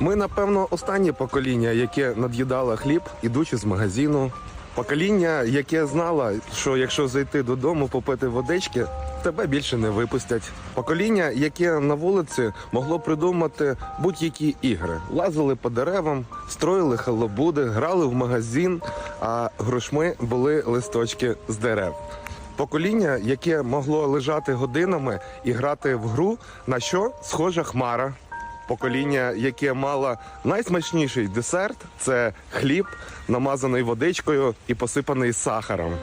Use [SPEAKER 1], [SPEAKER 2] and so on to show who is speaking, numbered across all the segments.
[SPEAKER 1] Ми, напевно, останнє покоління, яке над'їдало хліб, ідучи з магазину. Покоління, яке знало, що якщо зайти додому, попити водички, тебе більше не випустять. Покоління, яке на вулиці могло придумати будь-які ігри. Лазили по деревам, строїли халабуди, грали в магазин, а грошми були листочки з дерев. Покоління, яке могло лежати годинами і грати в гру, на що схожа хмара. Покоління, яке мало найсмачніший десерт, це хліб, намазаний водичкою і посипаний сахаром.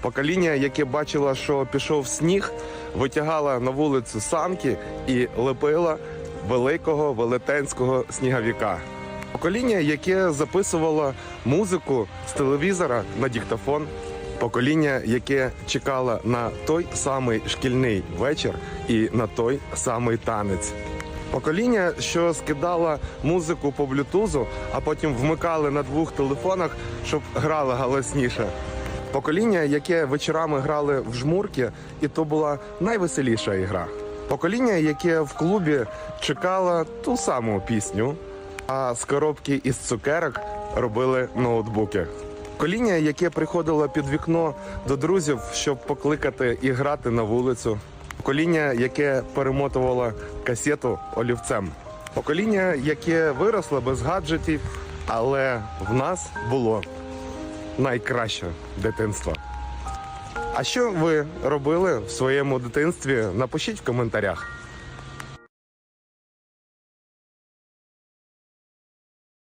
[SPEAKER 1] Покоління, яке бачило, що пішов сніг, витягало на вулицю санки і лепило великого велетенського сніговіка. Покоління, яке записувало музику з телевізора на диктофон. Покоління, яке чекало на той самий шкільний вечір і на той самий танець. Покоління, що скидало музику по блютузу, а потім вмикали на двох телефонах, щоб грала голосніше. Покоління, яке вечорами грали в жмурки, і то була найвеселіша ігра. Покоління, яке в клубі чекало ту саму пісню, а з коробки із цукерок робили ноутбуки. Покоління, яке приходило під вікно до друзів, щоб покликати і грати на вулицю. Покоління, яке перемотувало касету олівцем. Покоління, яке виросло без гаджетів, але в нас було найкраще дитинство. А що ви робили в своєму дитинстві? Напишіть в коментарях.